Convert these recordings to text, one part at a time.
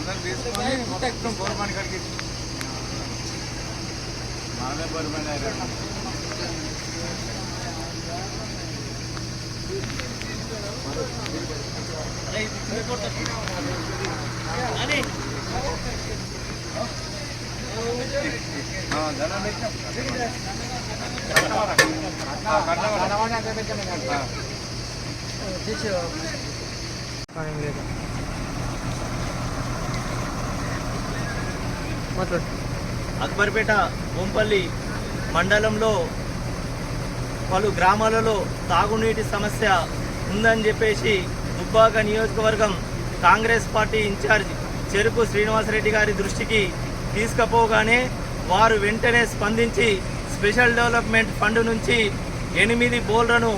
అందరం తీసుకొని మొత్తం గవర్నమెంట్ గారికి మాదే పరమైన కన్నవాడ కన్నవాడ తీసు లేదు. అక్బర్పేట బొంపల్లి మండలంలో పలు గ్రామాలలో తాగునీటి సమస్య ఉందని చెప్పేసి దుబ్బాక నియోజకవర్గం కాంగ్రెస్ పార్టీ ఇన్ఛార్జ్ చెరుకు శ్రీనివాసరెడ్డి గారి దృష్టికి తీసుకపోగానే వారు వెంటనే స్పందించి స్పెషల్ డెవలప్మెంట్ ఫండ్ నుంచి ఎనిమిది బోల్లను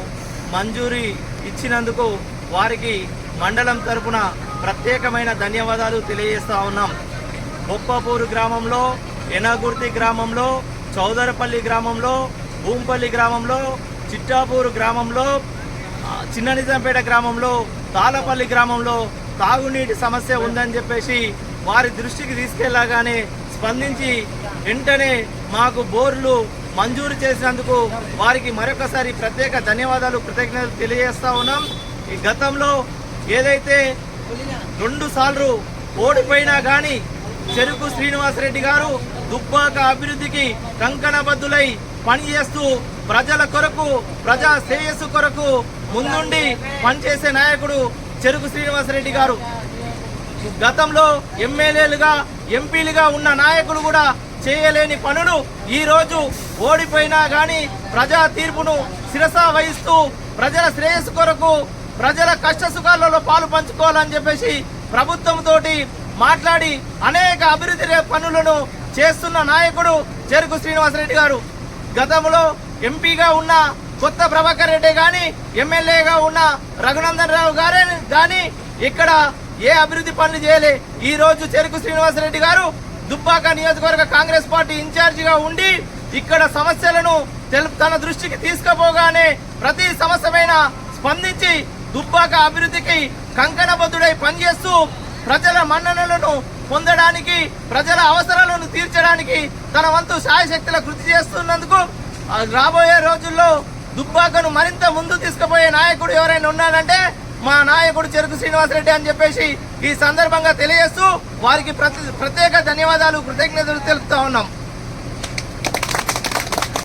మంజూరీ ఇచ్చినందుకు వారికి మండలం తరపున ప్రత్యేకమైన ధన్యవాదాలు తెలియజేస్తా ఉన్నాం. బొప్పపూరు గ్రామంలో ఎనగుర్తి గ్రామంలో చౌదరపల్లి గ్రామంలో భూంపల్లి గ్రామంలో చిట్టాపూరు గ్రామంలో చిన్న నిజాంపేట గ్రామంలో తాళపల్లి గ్రామంలో తాగునీటి సమస్య ఉందని చెప్పేసి వారి దృష్టికి తీసుకెళ్ళాగానే స్పందించి వెంటనే మాకు బోర్లు మంజూరు చేసినందుకు వారికి మరొకసారి ప్రత్యేక ధన్యవాదాలు కృతజ్ఞతలు తెలియజేస్తా ఉన్నాం. ఈ గతంలో ఏదైతే రెండు సార్లు ఓడిపోయినా కానీ చెరుకు శ్రీనివాసరెడ్డి గారు దుబ్బాక అభివృద్ధికి కంకణబద్దులై పనిచేస్తూ ప్రజల కొరకు ప్రజా శ్రేయస్సు కొరకు ముందుండి పనిచేసే నాయకుడు చెరుకు శ్రీనివాసరెడ్డి గారు. గతంలో ఎమ్మెల్యేలుగా ఎంపీలుగా ఉన్న నాయకులు కూడా చేయలేని పనులు ఈ రోజు ఓడిపోయినా కానీ ప్రజా తీర్పును శిరస వహిస్తూ ప్రజల శ్రేయస్సు కొరకు ప్రజల కష్ట సుఖాలలో పాలు పంచుకోవాలని చెప్పేసి ప్రభుత్వంతో మాట్లాడి అనేక అభివృద్ధి పనులను చేస్తున్న నాయకుడు చెరుకు శ్రీనివాసరెడ్డి గారు. గతంలో ఎంపీగా ఉన్న కొత్త ప్రభాకర్ రెడ్డి కానీ ఎమ్మెల్యేగా ఉన్న రఘునందన్ రావు గారే కానీ ఇక్కడ ఏ అభివృద్ధి పనులు చేయలే. ఈ రోజు చెరుకు శ్రీనివాసరెడ్డి గారు దుబ్బాక నియోజకవర్గ కాంగ్రెస్ పార్టీ ఇన్ఛార్జిగా ఉండి ఇక్కడ సమస్యలను తన దృష్టికి తీసుకుపోగానే ప్రతి సమస్యమైన స్పందించి దుబ్బాక అభివృద్ధికి కంకణబద్ధుడై పనిచేస్తూ ప్రజల మన్ననలను పొందడానికి ప్రజల అవసరాలను తీర్చడానికి తన వంతు సాయశక్తుల కృషి చేస్తున్నందుకు రాబోయే రోజుల్లో దుబ్బాకను మరింత ముందు తీసుకుపోయే నాయకుడు ఎవరైనా ఉన్నారంటే మా నాయకుడు చెరుకు శ్రీనివాసరెడ్డి అని చెప్పేసి ఈ సందర్భంగా తెలియజేస్తూ వారికి ప్రత్యేక ధన్యవాదాలు కృతజ్ఞతలు తెలుపుతా ఉన్నాం.